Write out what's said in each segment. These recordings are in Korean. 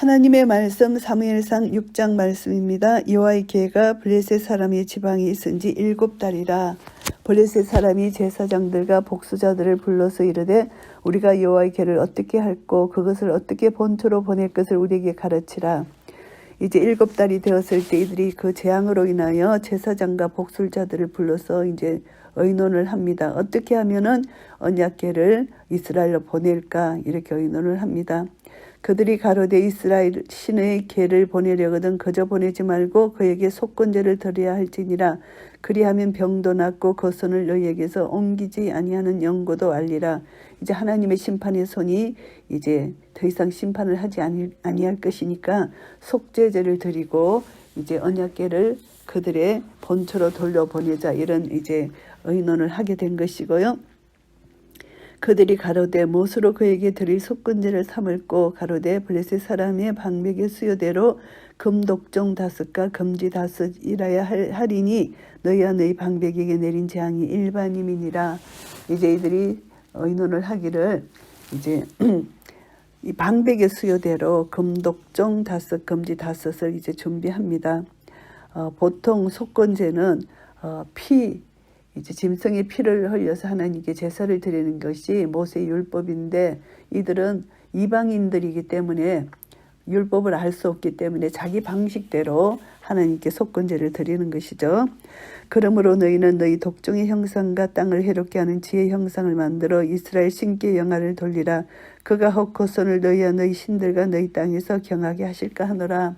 하나님의 말씀 사무엘상 6장 말씀입니다. 여호와의 계가 블레셋 사람의 지방에 있은지 일곱 달이라 블레셋 사람이 제사장들과 복수자들을 불러서 이르되 우리가 여호와의 계를 어떻게 할고 그것을 어떻게 본토로 보낼 것을 우리에게 가르치라. 이제 일곱 달이 되었을 때 이들이 그 재앙으로 인하여 제사장과 복술자들을 불러서 이제 의논을 합니다. 어떻게 하면은 언약계를 이스라엘로 보낼까 이렇게 의논을 합니다. 그들이 가로되 이스라엘 신의 계를 보내려거든 그저 보내지 말고 그에게 속건제를 드려야 할지니라 그리하면 병도 낫고 그 손을 너희에게서 옮기지 아니하는 영고도 알리라 이제 하나님의 심판의 손이 이제 더 이상 심판을 하지 아니, 아니할 것이니까 속죄제를 드리고 이제 언약계를 그들의 본처로 돌려보내자 이런 이제 의논을 하게 된 것이고요. 그들이 가로되 못으로 그에게 드릴 속건제를 삼을고 가로되 블레셋 사람의 방백의 수요대로 금독종 다섯과 금지 다섯 이라야 하리니 너희와 너희 방백에게 내린 재앙이 일반임이니라 이제 이들이 의논을 하기를 이제 이 방백의 수요대로 금독종 다섯 금지 다섯을 이제 준비합니다. 어, 보통 속건제는 어, 피 이제 짐승의 피를 흘려서 하나님께 제사를 드리는 것이 모세의 율법인데 이들은 이방인들이기 때문에 율법을 알 수 없기 때문에 자기 방식대로 하나님께 속건제를 드리는 것이죠. 그러므로 너희는 너희 독종의 형상과 땅을 해롭게 하는 지의 형상을 만들어 이스라엘 신께 영화를 돌리라. 그가 헛고 손을 너희와 너희 신들과 너희 땅에서 경하게 하실까 하노라.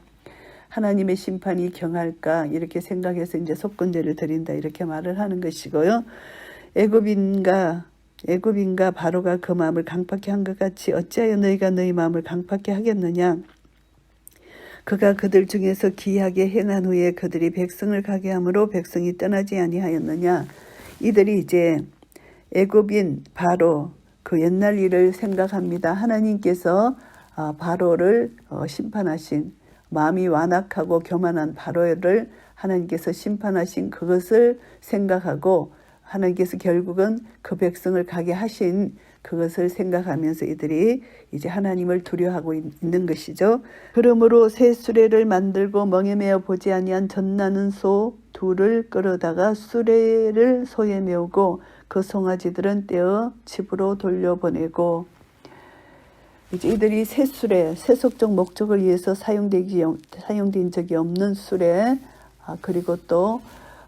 하나님의 심판이 경할까 이렇게 생각해서 이제 속건제를 드린다 이렇게 말을 하는 것이고요. 애굽인가 애굽인가 바로가 그 마음을 강팍케 한것 같이 어찌하여 너희가 너희 마음을 강팍케 하겠느냐 그가 그들 중에서 기하게 행한 후에 그들이 백성을 가게 함으로 백성이 떠나지 아니하였느냐 이들이 이제 애굽인 바로 그 옛날 일을 생각합니다. 하나님께서 아, 바로를 어, 심판하신 마음이 완악하고 교만한 바로를 하나님께서 심판하신 그것을 생각하고 하나님께서 결국은 그 백성을 가게 하신 그것을 생각하면서 이들이 이제 하나님을 두려워하고 있는 것이죠. 그러므로 새 수레를 만들고 멍에 메어 보지 아니한 전나는 소 둘을 끌어다가 수레를 소에 메우고 그 송아지들은 떼어 집으로 돌려보내고 이제 이들이 새 술에 세속적 목적을 위해서 사용되기 사용된 적이 없는 술에 아, 그리고 또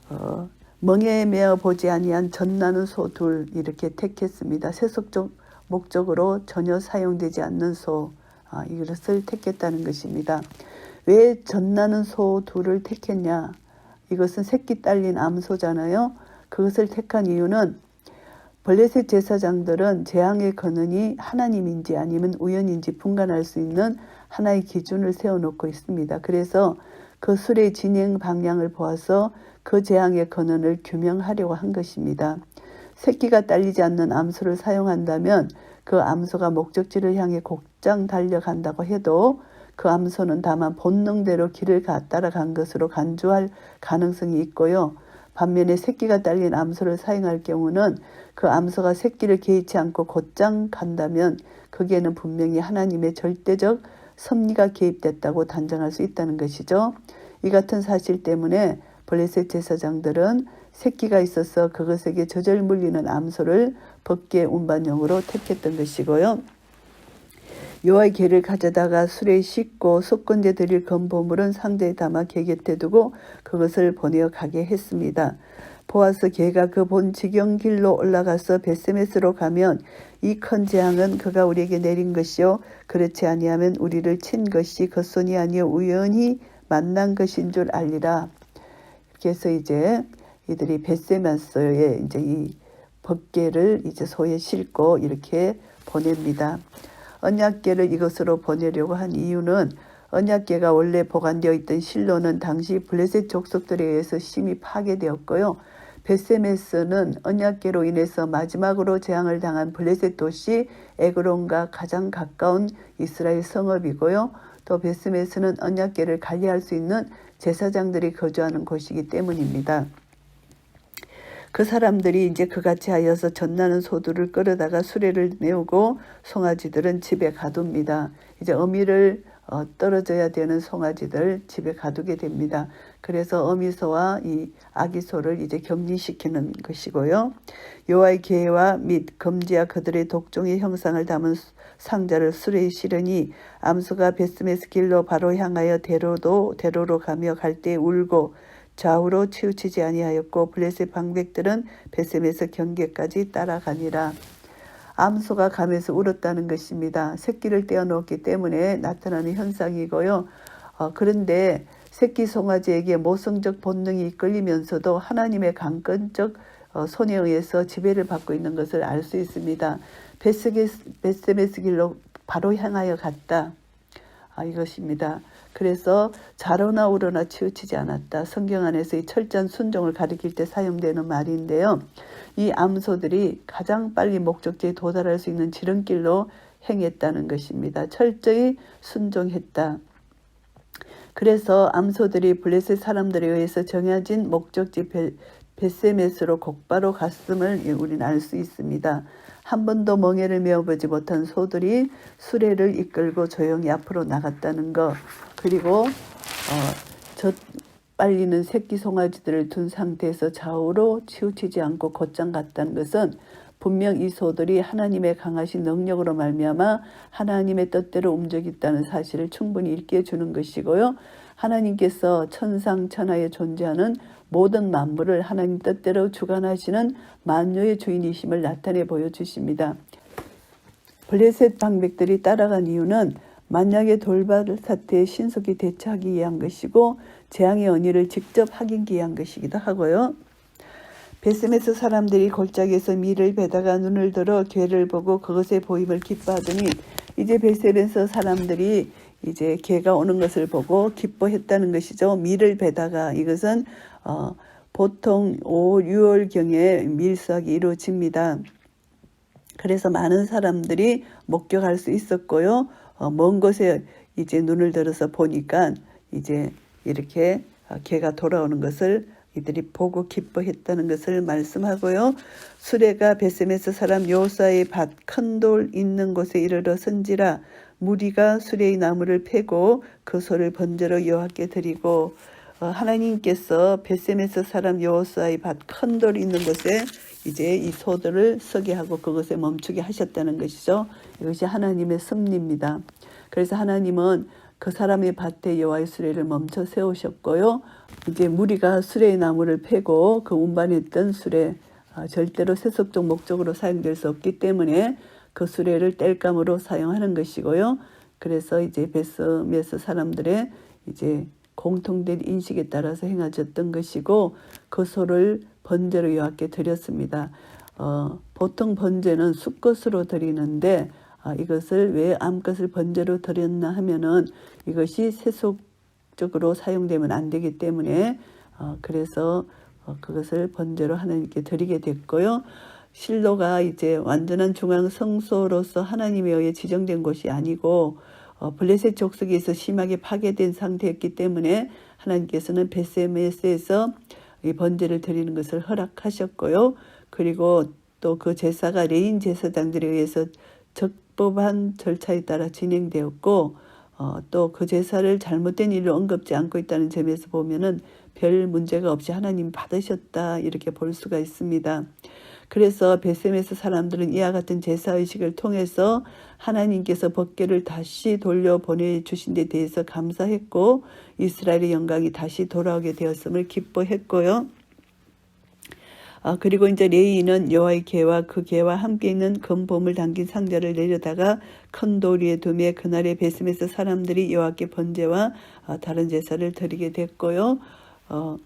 어, 멍에 메어 보지 아니한 전나는 소 둘 이렇게 택했습니다. 세속적 목적으로 전혀 사용되지 않는 소 아, 이것을 택했다는 것입니다. 왜 전나는 소 둘을 택했냐? 이것은 새끼 딸린 암소잖아요. 그것을 택한 이유는 블레셋 제사장들은 재앙의 근원이 하나님인지 아니면 우연인지 분간할 수 있는 하나의 기준을 세워놓고 있습니다. 그래서 그 술의 진행 방향을 보아서 그 재앙의 근원을 규명하려고 한 것입니다. 새끼가 딸리지 않는 암소를 사용한다면 그 암소가 목적지를 향해 곧장 달려간다고 해도 그 암소는 다만 본능대로 길을 따라간 것으로 간주할 가능성이 있고요. 반면에 새끼가 딸린 암소를 사용할 경우는 그 암소가 새끼를 개의치 않고 곧장 간다면 거기에는 분명히 하나님의 절대적 섭리가 개입됐다고 단정할 수 있다는 것이죠. 이 같은 사실 때문에 블레셋 제사장들은 새끼가 있어서 그것에게 저절 물리는 암소를 법계 운반용으로 택했던 것이고요. 요아의 개를 가져다가 술에 씻고 속건제 드릴 건보물은 상자에 담아 개 곁에 두고 그것을 보내어 가게 했습니다. 보아서 개가 그 본 지경 길로 올라가서 베세메스로 가면 이 큰 재앙은 그가 우리에게 내린 것이요 그렇지 아니하면 우리를 친 것이 그 손이 아니요 우연히 만난 것인 줄 알리라. 그래서 이제 이들이 베세메스에 이제 이 법계를 이제 소에 싣고 이렇게 보냅니다. 언약계를 이것으로 보내려고 한 이유는 언약계가 원래 보관되어 있던 실로는 당시 블레셋 족속들에 의해서 심히 파괴되었고요. 베세메스는 언약계로 인해서 마지막으로 재앙을 당한 블레셋 도시 에그론과 가장 가까운 이스라엘 성읍이고요. 또 베스메스는 언약계를 관리할 수 있는 제사장들이 거주하는 곳이기 때문입니다. 그 사람들이 이제 그같이 하여서 전나는 소들을 끌어다가 수레를 메우고 송아지들은 집에 가둡니다. 이제 어미를 어, 떨어져야 되는 송아지들 집에 가두게 됩니다. 그래서 어미소와 이 아기소를 이제 격리시키는 것이고요. 여호와의 계와 및 금지와 그들의 독종의 형상을 담은 수- 상자를 수레에 실으니 암소가 베스메스 길로 바로 향하여 대로도 대로로 가며 갈 때 울고 좌우로 치우치지 아니하였고 블레셋 방백들은 베스메스 경계까지 따라가니라. 암소가 감에서 울었다는 것입니다. 새끼를 떼어놓았기 때문에 나타나는 현상이고요. 어, 그런데 새끼 송아지에게 모성적 본능이 이끌리면서도 하나님의 강건적 어, 손에 의해서 지배를 받고 있는 것을 알 수 있습니다. 베스메스 길로 바로 향하여 갔다. 아, 이것입니다. 그래서 자로나 우러나 치우치지 않았다. 성경 안에서 이 철저한 순종을 가리킬 때 사용되는 말인데요. 이 암소들이 가장 빨리 목적지에 도달할 수 있는 지름길로 행했다는 것입니다. 철저히 순종했다. 그래서 암소들이 블레셋 사람들에 의해서 정해진 목적지 베, 베세메스로 곧바로 갔음을 우리는 알 수 있습니다. 한 번도 멍에를 메어보지 못한 소들이 수레를 이끌고 조용히 앞으로 나갔다는 것 그리고 어, 저 빨리는 새끼 송아지들을 둔 상태에서 좌우로 치우치지 않고 곧장 갔다는 것은 분명 이 소들이 하나님의 강하신 능력으로 말미암아 하나님의 뜻대로 움직였다는 사실을 충분히 일깨 주는 것이고요. 하나님께서 천상 천하에 존재하는 모든 만물을 하나님 뜻대로 주관하시는 만유의 주인이심을 나타내 보여주십니다. 블레셋 방백들이 따라간 이유는 만약의 돌발 사태에 신속히 대처하기 위한 것이고 재앙의 언의를 직접 확인하기 위한 것이기도 하고요. 베스메스 사람들이 골짜기에서 밀을 베다가 눈을 들어 괴를 보고 그것의 보임을 기뻐하더니 이제 베스메스 사람들이 이제 개가 오는 것을 보고 기뻐했다는 것이죠. 밀을 베다가 이것은 어, 보통 5, 6월경에 밀수확이 이루어집니다. 그래서 많은 사람들이 목격할 수 있었고요. 어, 먼 곳에 이제 눈을 들어서 보니까 이제 이렇게 어, 개가 돌아오는 것을 이들이 보고 기뻐했다는 것을 말씀하고요. 수레가 베세메스 사람 요사의 밭 큰 돌 있는 곳에 이르러 선지라 무리가 수레의 나무를 패고 그 소를 번제로 여호와께 드리고 어, 하나님께서 베세메스 사람 여호사의 밭 큰돌 있는 곳에 이제 이 소들을 서게 하고 그것에 멈추게 하셨다는 것이죠. 이것이 하나님의 섭리입니다. 그래서 하나님은 그 사람의 밭에 여호와의 수레를 멈춰 세우셨고요. 이제 무리가 수레의 나무를 패고 그 운반했던 수레 아, 절대로 세속적 목적으로 사용될 수 없기 때문에 그 수레를 땔감으로 사용하는 것이고요. 그래서 이제 베스메스 사람들의 이제 공통된 인식에 따라서 행하셨던 것이고 그 소를 번제로 여호와께 드렸습니다. 어, 보통 번제는 수것으로 드리는데 아, 이것을 왜 암것을 번제로 드렸나 하면은 이것이 세속적으로 사용되면 안 되기 때문에 어, 그래서 어, 그것을 번제로 하나님께 드리게 됐고요. 실로가 이제 완전한 중앙 성소로서 하나님에 의해 지정된 곳이 아니고 어, 블레셋 족속에서 심하게 파괴된 상태였기 때문에 하나님께서는 베세메스에서 이 번제를 드리는 것을 허락하셨고요. 그리고 또 그 제사가 레인 제사장들에 의해서 적법한 절차에 따라 진행되었고 어, 또 그 제사를 잘못된 일로 언급지 않고 있다는 점에서 보면은 별 문제가 없이 하나님 받으셨다 이렇게 볼 수가 있습니다. 그래서 베셈에서 사람들은 이와 같은 제사의식을 통해서 하나님께서 법궤를 다시 돌려 보내주신 데 대해서 감사했고 이스라엘의 영광이 다시 돌아오게 되었음을 기뻐했고요. 아, 그리고 이제 레이는 여호와의 개와 그 개와 함께 있는 금봄을 담긴 상자를 내려다가 큰 도리에 두매 그날의 베스메스 사람들이 여호와께 번제와 아, 다른 제사를 드리게 됐고요. 어,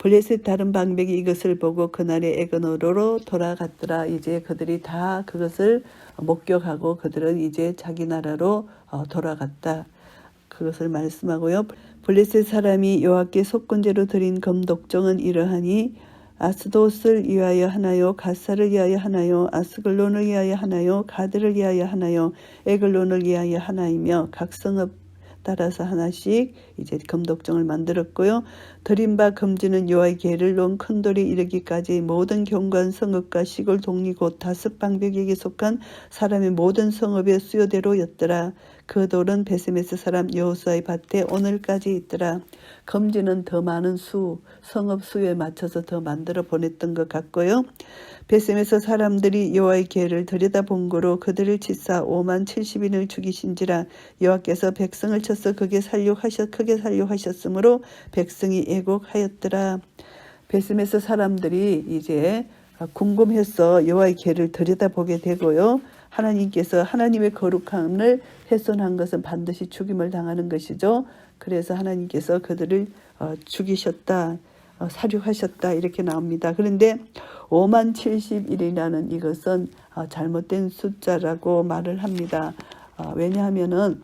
블레셋 다른 방백이 이것을 보고 그날의 에그노로로 돌아갔더라. 이제 그들이 다 그것을 목격하고 그들은 이제 자기 나라로 어, 돌아갔다. 그것을 말씀하고요. 블레셋 사람이 여호와께 속건제로 드린 금독종은 이러하니 아스도스를 위하여 하나요 가사를 위하여 하나요 아스글론을 위하여 하나요 가드를 위하여 하나요 에글론을 위하여 하나이며 각 성읍 따라서 하나씩 이제 금독정을 만들었고요. 드림바 금지는 여호와의 계를 놓은 큰 돌이 이르기까지 모든 경관 성읍과 시골 곧 다섯 방벽에게 속한 사람의 모든 성읍의 수요대로였더라. 그 돌은 베스메스 사람 여호수아의 밭에 오늘까지 있더라. 금지는 더 많은 수, 성읍 수에 맞춰서 더 만들어 보냈던 것 같고요. 베셈에서 사람들이 여호와의 계를 들여다본 거로 그들을 치사 5만 70인을 죽이신지라 여호와께서 백성을 쳐서 크게 살육하셨 크게 살육하셨으므로 백성이 애곡하였더라. 베셈에서 사람들이 이제 궁금해서 여호와의 계를 들여다보게 되고요. 하나님께서 하나님의 거룩함을 훼손한 것은 반드시 죽임을 당하는 것이죠. 그래서 하나님께서 그들을 어, 죽이셨다. 어, 사륙하셨다 이렇게 나옵니다. 그런데 5만 71이라는 이것은 어, 잘못된 숫자라고 말을 합니다. 어, 왜냐하면은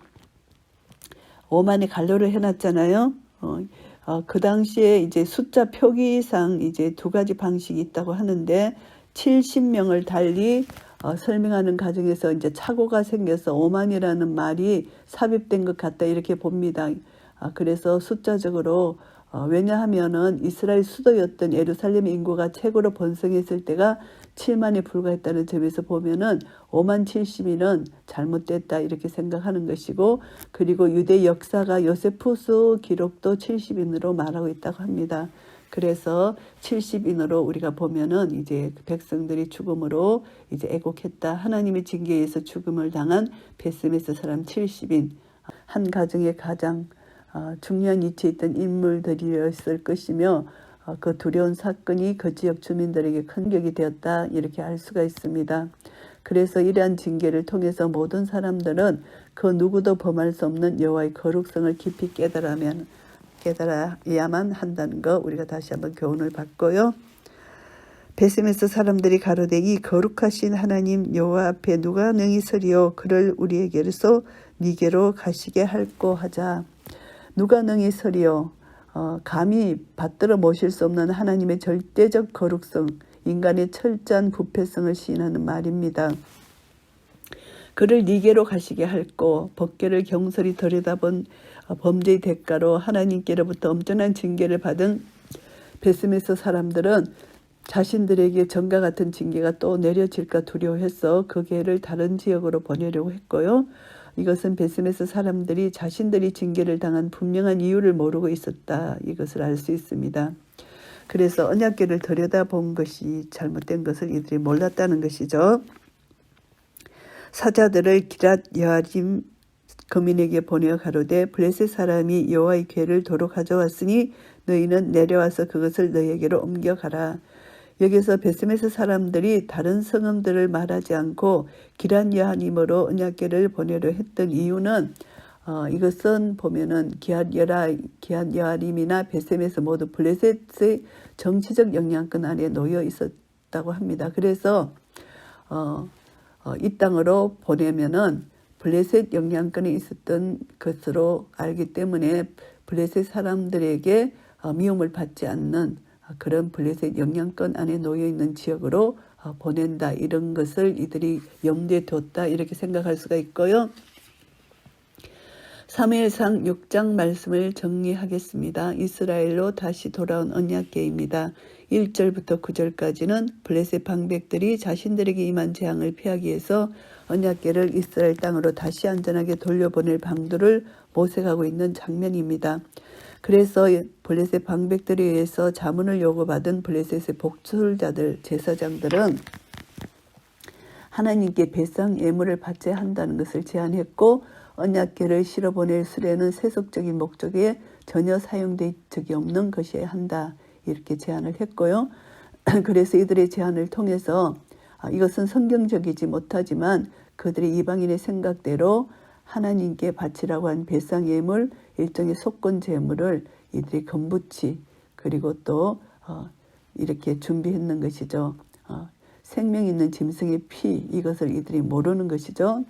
5만에 간료를 해놨잖아요. 어, 어, 그 당시에 이제 숫자 표기상 이제 두 가지 방식이 있다고 하는데 70명을 달리 어, 설명하는 과정에서 이제 착오가 생겨서 5만이라는 말이 삽입된 것 같다 이렇게 봅니다. 아, 그래서 숫자적으로 어, 왜냐하면은 이스라엘 수도였던 예루살렘 인구가 최고로 번성했을 때가 7만에 불과했다는 점에서 보면은 5만 70이는 잘못됐다 이렇게 생각하는 것이고 그리고 유대 역사가 요세푸스 기록도 70인으로 말하고 있다고 합니다. 그래서 70인으로 우리가 보면은 이제 백성들이 죽음으로 이제 애곡했다. 하나님의 징계에서 죽음을 당한 베스메스 사람 70인 한 가정의 가장 어, 중요한 위치에 있던 인물들이었을 것이며 어, 그 두려운 사건이 그 지역 주민들에게 큰 격이 되었다 이렇게 알 수가 있습니다. 그래서 이러한 징계를 통해서 모든 사람들은 그 누구도 범할 수 없는 여호와의 거룩성을 깊이 깨달으면 깨달아야만 한다는 거 우리가 다시 한번 교훈을 받고요. 베세메스 사람들이 가로되 이 거룩하신 하나님 여호와 앞에 누가 능히 서리요 그를 우리에게로서 니게로 가시게 할고 하자. 누가 능히 서리요 어, 감히 받들어 모실 수 없는 하나님의 절대적 거룩성, 인간의 철저한 부패성을 시인하는 말입니다. 그를 니게로 가시게 할고 법계를 경솔히 들여다본 어, 범죄의 대가로 하나님께로부터 엄청난 징계를 받은 베스메스 사람들은 자신들에게 전과 같은 징계가 또 내려질까 두려워해서 그 개를 다른 지역으로 보내려고 했고요. 이것은 베스메스 사람들이 자신들이 징계를 당한 분명한 이유를 모르고 있었다. 이것을 알 수 있습니다. 그래서 언약계를 들여다본 것이 잘못된 것을 이들이 몰랐다는 것이죠. 사자들을 기랏 여아림 거민에게 보내어 가로되 블레셋 사람이 여호와의 궤를 도로 가져왔으니 너희는 내려와서 그것을 너희에게로 옮겨가라. 여기서 베스메스 사람들이 다른 성음들을 말하지 않고 기란 여하님으로 언약계를 보내려 했던 이유는 어, 이것은 보면은 기한 여라 기한 여하림이나 베셈에서 모두 블레셋의 정치적 영향권 안에 놓여 있었다고 합니다. 그래서 어, 어, 이 땅으로 보내면은 블레셋 영향권이 있었던 것으로 알기 때문에 블레셋 사람들에게 어, 미움을 받지 않는 그런 블레셋 영향권 안에 놓여 있는 지역으로 어, 보낸다 이런 것을 이들이 염두에 뒀다 이렇게 생각할 수가 있고요. 3일상 6장 말씀을 정리하겠습니다. 이스라엘로 다시 돌아온 언약계입니다. 1절부터 9절까지는 블레셋 방백들이 자신들에게 임한 재앙을 피하기 위해서 언약계를 이스라엘 땅으로 다시 안전하게 돌려보낼 방도를 모색하고 있는 장면입니다. 그래서 블레셋 방백들에 의해서 자문을 요구받은 블레셋의 복술자들, 제사장들은 하나님께 배상 예물을 받져야 한다는 것을 제안했고 언약계를 실어 보낼 수레는 세속적인 목적에 전혀 사용된 적이 없는 것이어야 한다. 이렇게 제안을 했고요. 그래서 이들의 제안을 통해서 아, 이것은 성경적이지 못하지만 그들의 이방인의 생각대로 하나님께 바치라고 한 배상 예물 일종의 속건 제물을 이들이 건부치 그리고 또 어, 이렇게 준비했는 것이죠. 어, 생명 있는 짐승의 피 이것을 이들이 모르는 것이죠.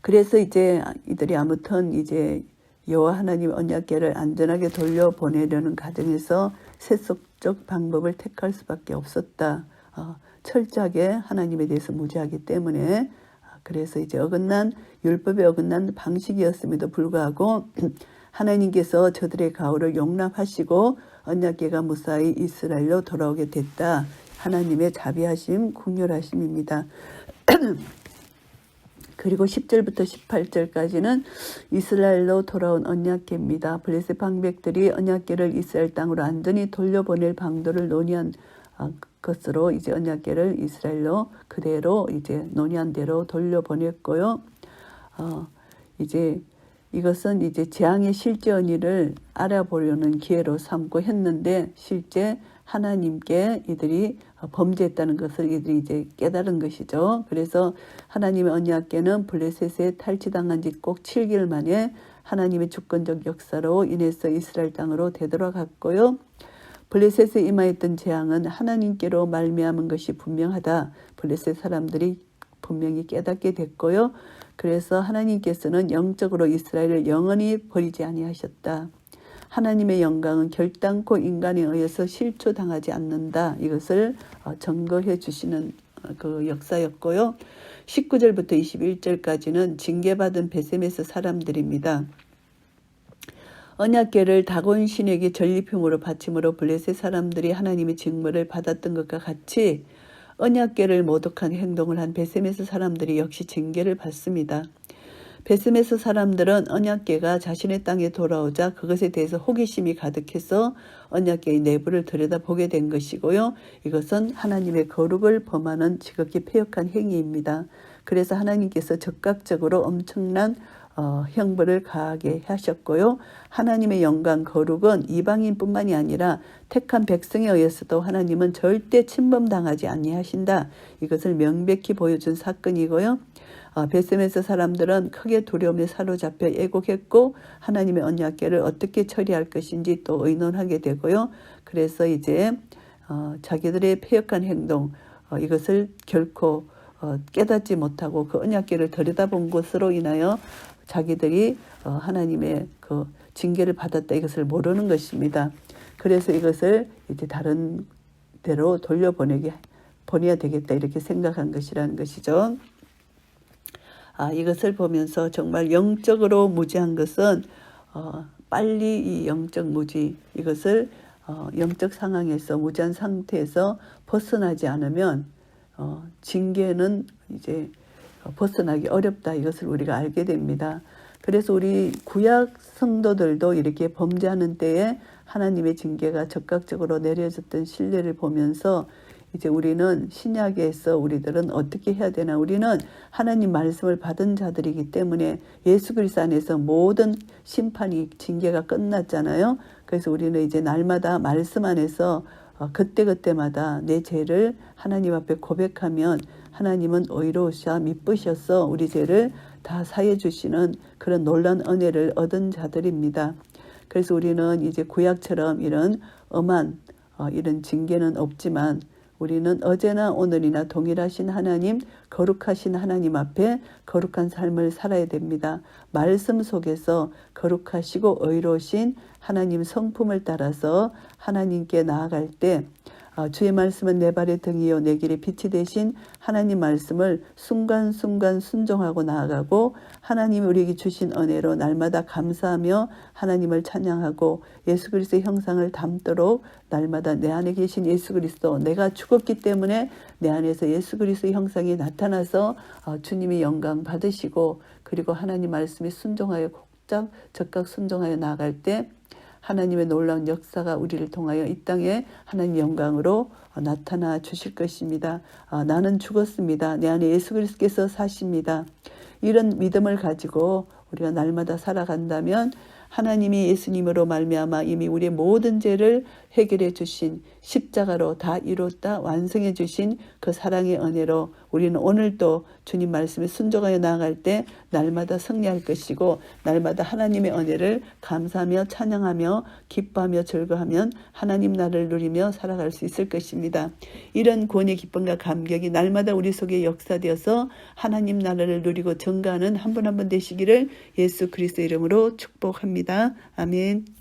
그래서 이제 이들이 아무튼 이제 여호와 하나님 언약궤를 안전하게 돌려보내려는 과정에서 세속적 방법을 택할 수밖에 없었다. 어, 철저하게 하나님에 대해서 무지하기 때문에 그래서 이제 어긋난 율법에 어긋난 방식이었음에도 불구하고 하나님께서 저들의 가오를 용납하시고 언약궤가 무사히 이스라엘로 돌아오게 됐다. 하나님의 자비하심, 궁렬하심입니다. 그리고 10절부터 18절까지는 이스라엘로 돌아온 언약궤입니다. 블레셋 방백들이 언약궤를 이스라엘 땅으로 안전히 돌려보낼 방도를 논의한 아, 것으로 이제 언약궤를 이스라엘로 그대로 이제 논의한 대로 돌려보냈고요. 어, 이제 이것은 이제 재앙의 실제 언의를 알아보려는 기회로 삼고 했는데 실제 하나님께 이들이 범죄했다는 것을 이들이 이제 깨달은 것이죠. 그래서 하나님의 언약궤는 블레셋에 탈취당한 지 꼭 7개월 만에 하나님의 주권적 역사로 인해서 이스라엘 땅으로 되돌아갔고요. 블레셋에 임하였던 재앙은 하나님께로 말미암은 것이 분명하다. 블레셋 사람들이 분명히 깨닫게 됐고요. 그래서 하나님께서는 영적으로 이스라엘을 영원히 버리지 아니하셨다. 하나님의 영광은 결단코 인간에 의해서 실추당하지 않는다. 이것을 어, 증거해 주시는 어, 그 역사였고요. 19절부터 21절까지는 징계받은 베세메스 사람들입니다. 언약궤를 다곤 신에게 전리품으로 바침으로 블레셋 사람들이 하나님의 직무를 받았던 것과 같이 언약궤를 모독한 행동을 한 베세메스 사람들이 역시 징계를 받습니다. 베스메스 사람들은 언약궤가 자신의 땅에 돌아오자 그것에 대해서 호기심이 가득해서 언약궤의 내부를 들여다보게 된 것이고요. 이것은 하나님의 거룩을 범하는 지극히 폐역한 행위입니다. 그래서 하나님께서 적극적으로 엄청난 어, 형벌을 가하게 하셨고요. 하나님의 영광 거룩은 이방인뿐만이 아니라 택한 백성에 의해서도 하나님은 절대 침범당하지 아니하신다. 이것을 명백히 보여준 사건이고요. 어, 베세메스 사람들은 크게 두려움에 사로잡혀 애곡했고 하나님의 언약궤를 어떻게 처리할 것인지 또 의논하게 되고요. 그래서 이제 어, 자기들의 폐역한 행동 어, 이것을 결코 어, 깨닫지 못하고 그 언약궤를 들여다본 것으로 인하여 자기들이 어, 하나님의 그 징계를 받았다 이것을 모르는 것입니다. 그래서 이것을 이제 다른 데로 돌려보내게 보내야 되겠다 이렇게 생각한 것이라는 것이죠. 아, 이것을 보면서 정말 영적으로 무지한 것은 어, 빨리 이 영적 무지 이것을 어, 영적 상황에서 무지한 상태에서 벗어나지 않으면 어, 징계는 이제 벗어나기 어렵다 이것을 우리가 알게 됩니다. 그래서 우리 구약 성도들도 이렇게 범죄하는 때에 하나님의 징계가 적극적으로 내려졌던 신뢰를 보면서 이제 우리는 신약에서 우리들은 어떻게 해야 되나 우리는 하나님 말씀을 받은 자들이기 때문에 예수 그리스도 안에서 모든 심판이 징계가 끝났잖아요. 그래서 우리는 이제 날마다 말씀 안에서 어, 그때그때마다 내 죄를 하나님 앞에 고백하면 하나님은 의로우셔 미쁘셔서 우리 죄를 다 사해 주시는 그런 놀란 은혜를 얻은 자들입니다. 그래서 우리는 이제 구약처럼 이런 엄한 어, 이런 징계는 없지만 우리는 어제나 오늘이나 동일하신 하나님, 거룩하신 하나님 앞에 거룩한 삶을 살아야 됩니다. 말씀 속에서 거룩하시고 의로우신 하나님 성품을 따라서 하나님께 나아갈 때 어, 주의 말씀은 내 발의 등이요 내 길의 빛이 되신 하나님 말씀을 순간순간 순종하고 나아가고 하나님이 우리에게 주신 은혜로 날마다 감사하며 하나님을 찬양하고 예수 그리스도의 형상을 담도록 날마다 내 안에 계신 예수 그리스도 내가 죽었기 때문에 내 안에서 예수 그리스도의 형상이 나타나서 어, 주님이 영광 받으시고 그리고 하나님 말씀에 순종하여 곡작 적각 순종하여 나아갈 때 하나님의 놀라운 역사가 우리를 통하여 이 땅에 하나님 영광으로 나타나 주실 것입니다. 아, 나는 죽었습니다. 내 안에 예수 그리스도께서 사십니다. 이런 믿음을 가지고 우리가 날마다 살아간다면 하나님이 예수님으로 말미암아 이미 우리의 모든 죄를 해결해 주신 십자가로 다 이뤘다 완성해 주신 그 사랑의 은혜로 우리는 오늘도 주님 말씀에 순종하여 나아갈 때 날마다 승리할 것이고 날마다 하나님의 은혜를 감사하며 찬양하며 기뻐하며 즐거하면 하나님 나를 누리며 살아갈 수 있을 것입니다. 이런 권의 기쁨과 감격이 날마다 우리 속에 역사되어서 하나님 나라를 누리고 증가하는 한 분 한 분 되시기를 예수 그리스도 이름으로 축복합니다. 아멘.